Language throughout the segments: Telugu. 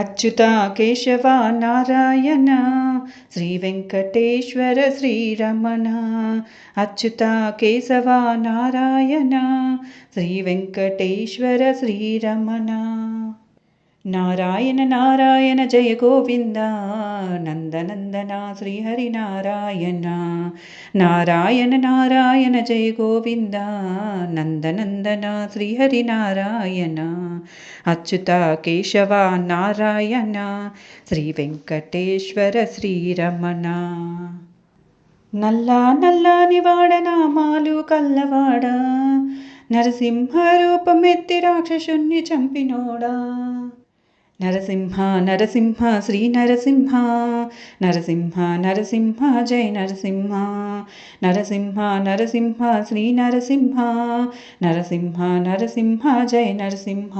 अच्युता केशवनारायणः श्रीवेङ्कटेश्वर श्रीरमण अच्युता केशवानारायणः श्रीवेङ्कटेश्वर श्रीरमण నారాయణ నారాయణ జయ గోవింద నందనందన శ్రీహరి నారాయణ. నారాయణ నారాయణ జయ గోవింద నందనందన శ్రీహరి నారాయణ. అచ్యుత కేశవ నారాయణ శ్రీ వెంకటేశ్వర శ్రీరమణ. నల్లా నల్లాని వాడ నామాలు కల్లవాడ నరసింహ రూపమెత్తి రాక్షసుణ్ణి చంపినోడా. నరసింహ నరసింహ శ్రీ నరసింహ. నరసింహ నరసింహ జయ నరసింహ. నరసింహ నరసింహ శ్రీ నరసింహ. నరసింహ నరసింహ జయ నరసింహ.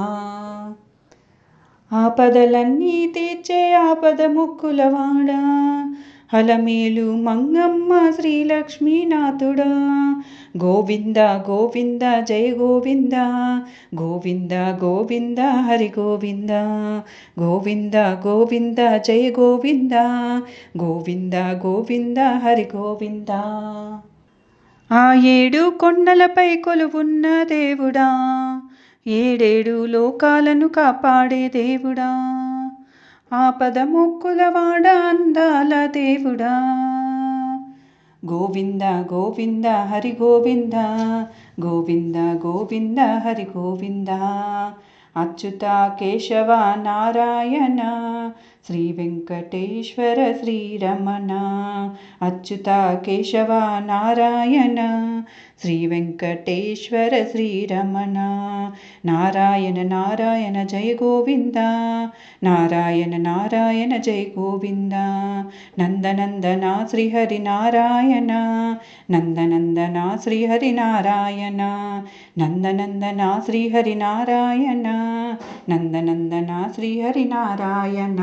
ఆపదలన్నీ తీర్చే ఆపద ముక్కులవాడా హలమేలు మంగమ్మ శ్రీలక్ష్మీనాథుడా గోవింద గోవింద జయ గోవింద. గోవింద గోవింద హరి గోవింద. గోవింద గోవింద జయ గోవింద. గోవింద గోవింద హరి గోవింద. ఆ ఏడు కొండలపై కొలువున్న దేవుడా. ఏడేడు లోకాలను కాపాడే దేవుడా. ఆపద మొక్కులవాడ అందా. దేవుడా గోవింద గోవింద హరి గోవింద గోవింద గోవింద హరి గోవింద अच्युता केशव नारायण श्रीवेङ्कटेश्वर श्रीरमना अच्युता केशवानारायण श्रीवेङ्कटेश्वर श्रीरमना नारायण नारायण जय गोविन्द। नारायण नारायण जय गोविन्द। नन्दनन्दना श्रीहरिनारायन नन्दनन्दना श्रीहरिनारायण नन्दनन्दना श्रीहरिनारायणः శ్రీహరి నారాయణ